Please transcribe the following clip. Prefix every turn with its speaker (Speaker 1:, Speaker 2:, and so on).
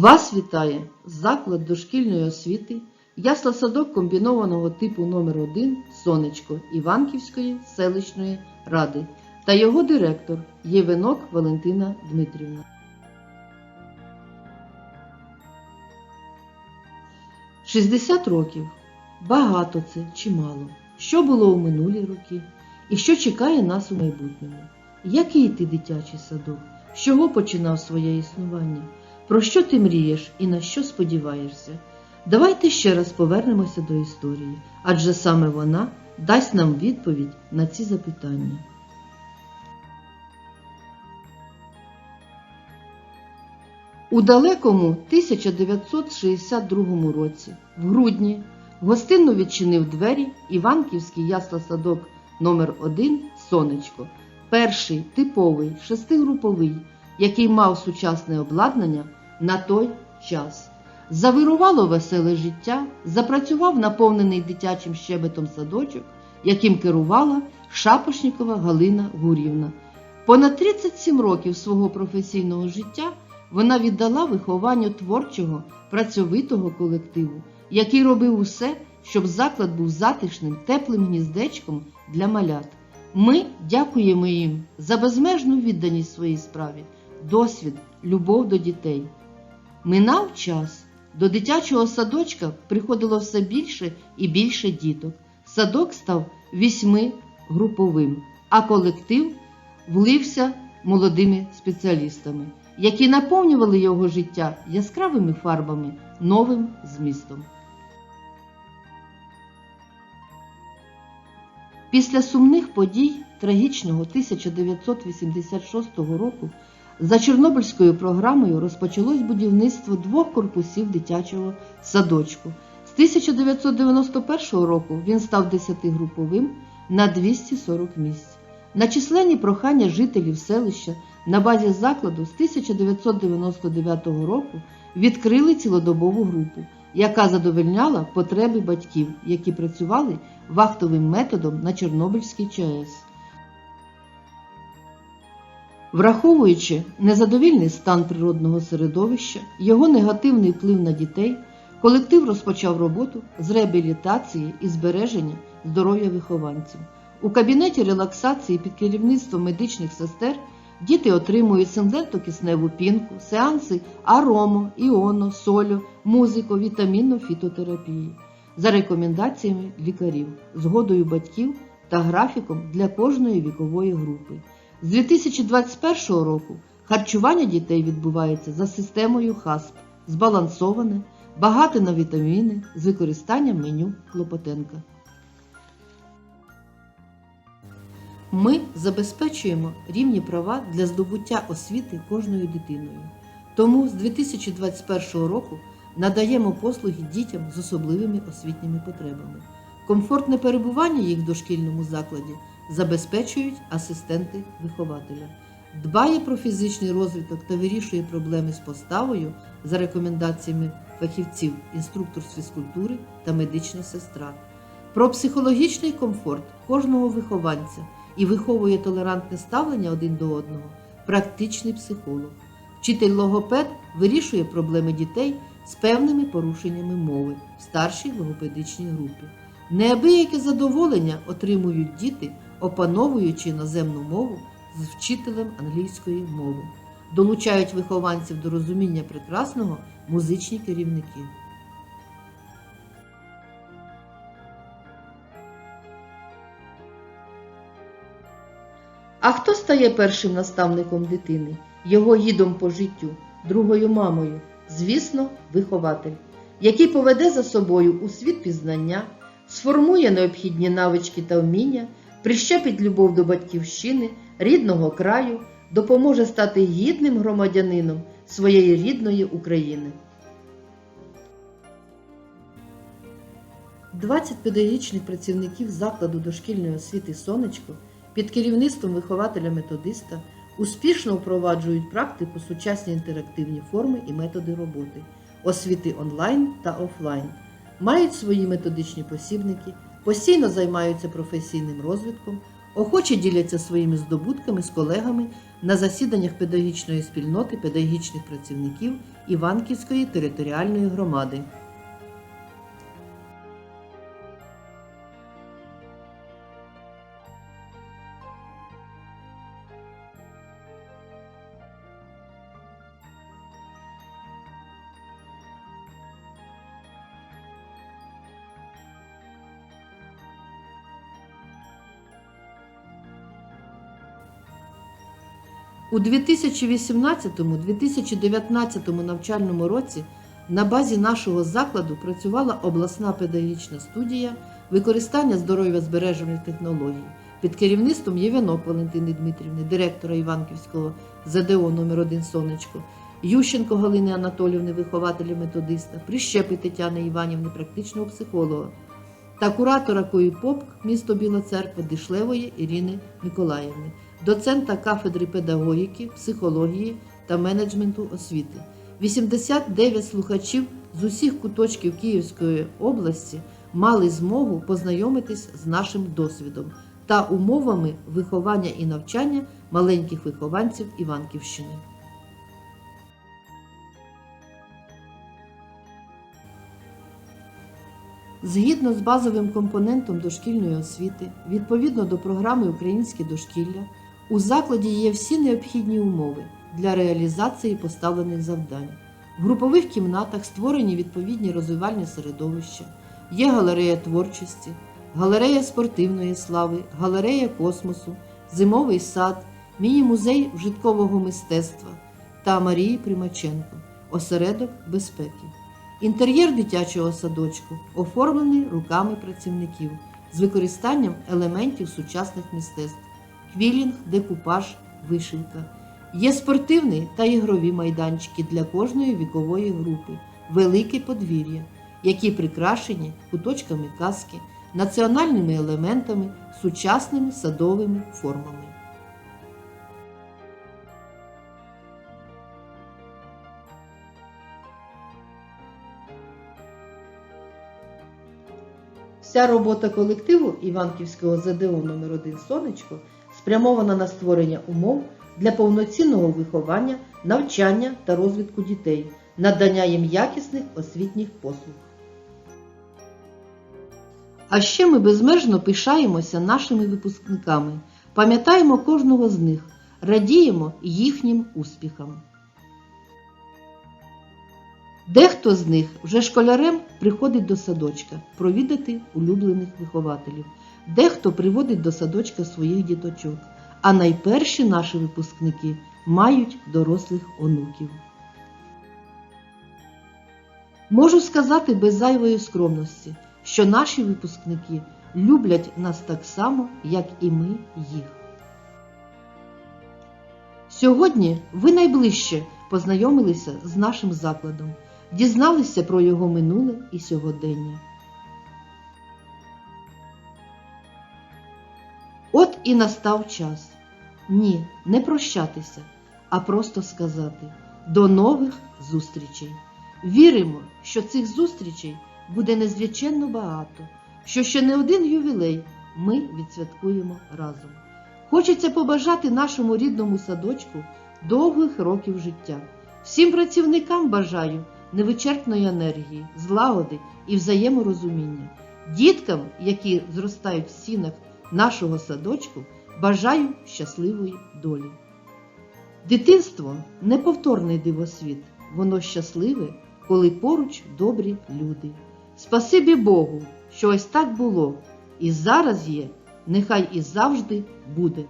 Speaker 1: Вас вітає заклад дошкільної освіти, ясла садок комбінованого типу номер 1 Сонечко Іванківської селищної ради та його директор Євенок Валентина Дмитрівна. Шістдесят років. Багато це чи мало? Що було у минулі роки? І що чекає нас у майбутньому? Який ти дитячий садок? З чого починав своє існування? Про що ти мрієш і на що сподіваєшся? Давайте ще раз повернемося до історії, адже саме вона дасть нам відповідь на ці запитання. У далекому 1962 році, в грудні, гостинно відчинив двері Іванківський ясла-садок номер 1 Сонечко, перший типовий шестигруповий, який мав сучасне обладнання на той час. Завирувало веселе життя, запрацював наповнений дитячим щебетом садочок, яким керувала Шапошнікова Галина Гурівна. Понад 37 років свого професійного життя вона віддала вихованню творчого, працьовитого колективу, який робив усе, щоб заклад був затишним, теплим гніздечком для малят. Ми дякуємо їм за безмежну відданість своїй справі, досвід, любов до дітей. Минав час. До дитячого садочка приходило все більше і більше діток. Садок став вісьмигруповим, а колектив влився молодими спеціалістами, які наповнювали його життя яскравими фарбами, новим змістом. Після сумних подій трагічного 1986 року за Чорнобильською програмою розпочалось будівництво двох корпусів дитячого садочку. З 1991 року він став 10-груповим на 240 місць. На численні прохання жителів селища на базі закладу з 1999 року відкрили цілодобову групу, яка задовольняла потреби батьків, які працювали вахтовим методом на Чорнобильській ЧАЕС. Враховуючи незадовільний стан природного середовища, його негативний вплив на дітей, колектив розпочав роботу з реабілітації і збереження здоров'я вихованців. У кабінеті релаксації під керівництвом медичних сестер діти отримують синтетокисневу пінку, сеанси аромо, іоно, солю, музико, вітамінно, фітотерапії за рекомендаціями лікарів, згодою батьків та графіком для кожної вікової групи. З 2021 року харчування дітей відбувається за системою ХАСП, збалансоване, багате на вітаміни з використанням меню Клопотенка. Ми забезпечуємо рівні права для здобуття освіти кожною дитиною. Тому з 2021 року надаємо послуги дітям з особливими освітніми потребами. Комфортне перебування їх в дошкільному закладі забезпечують асистенти вихователя. Дбає про фізичний розвиток та вирішує проблеми з поставою за рекомендаціями фахівців, інструктор з фізкультури та медична сестра. Про психологічний комфорт кожного вихованця і виховує толерантне ставлення один до одного, практичний психолог. Вчитель логопед вирішує проблеми дітей з певними порушеннями мови в старшій логопедичній групі. Неабияке задоволення отримують діти, опановуючи іноземну мову з вчителем англійської мови. Долучають вихованців до розуміння прекрасного музичні керівники. А хто стає першим наставником дитини, його гідом по життю, другою мамою? Звісно, вихователь, який поведе за собою у світ пізнання, сформує необхідні навички та вміння, прищепить любов до батьківщини, рідного краю, допоможе стати гідним громадянином своєї рідної України. 20 педагогічних працівників закладу дошкільної освіти Сонечко під керівництвом вихователя-методиста успішно впроваджують практику сучасні інтерактивні форми і методи роботи, освіти онлайн та офлайн, мають свої методичні посібники, постійно займаються професійним розвитком, охоче діляться своїми здобутками з колегами на засіданнях педагогічної спільноти педагогічних працівників Іванківської територіальної громади. У 2018-2019 навчальному році на базі нашого закладу працювала обласна педагогічна студія використання здоров'я-збережених технологій під керівництвом Євянок Валентини Дмитрівни, директора Іванківського ЗДО номер 1 Сонечко, Ющенко Галини Анатолівни, вихователя методиста, Прищепи Тетяни Іванівни, практичного психолога та куратора КОІПОП місто Біла Церква Дишлевої Ірини Миколаївни, доцента кафедри педагогіки, психології та менеджменту освіти. 89 слухачів з усіх куточків Київської області мали змогу познайомитись з нашим досвідом та умовами виховання і навчання маленьких вихованців Іванківщини. Згідно з базовим компонентом дошкільної освіти, відповідно до програми Українське дошкілля, у закладі є всі необхідні умови для реалізації поставлених завдань. В групових кімнатах створені відповідні розвивальні середовища, є галерея творчості, галерея спортивної слави, галерея космосу, зимовий сад, міні-музей вжиткового мистецтва та Марії Примаченко, осередок безпеки. Інтер'єр дитячого садочку оформлений руками працівників з використанням елементів сучасних мистецтв, квілінг, декупаж, вишивка. Є спортивні та ігрові майданчики для кожної вікової групи, велике подвір'я, які прикрашені куточками казки, національними елементами, сучасними садовими формами. Вся робота колективу Іванківського ЗДО номер 1 Сонечко спрямована на створення умов для повноцінного виховання, навчання та розвитку дітей, надання їм якісних освітніх послуг. А ще ми безмежно пишаємося нашими випускниками, пам'ятаємо кожного з них, радіємо їхнім успіхам. Дехто з них вже школярем приходить до садочка провідати улюблених вихователів, дехто приводить до садочка своїх діточок, а найперші наші випускники мають дорослих онуків. Можу сказати без зайвої скромності, що наші випускники люблять нас так само, як і ми їх. Сьогодні ви найближче познайомилися з нашим закладом, дізналися про його минуле і сьогодення. І настав час. Ні, не прощатися, а просто сказати до нових зустрічей. Віримо, що цих зустрічей буде незвичайно багато, що ще не один ювілей ми відсвяткуємо разом. Хочеться побажати нашому рідному садочку довгих років життя. Всім працівникам бажаю невичерпної енергії, злагоди і взаєморозуміння. Діткам, які зростають в стінах нашого садочку, бажаю щасливої долі. Дитинство неповторний дивосвіт, воно щасливе, коли поруч добрі люди. Спасибі Богу, що ось так було, і зараз є, нехай і завжди буде.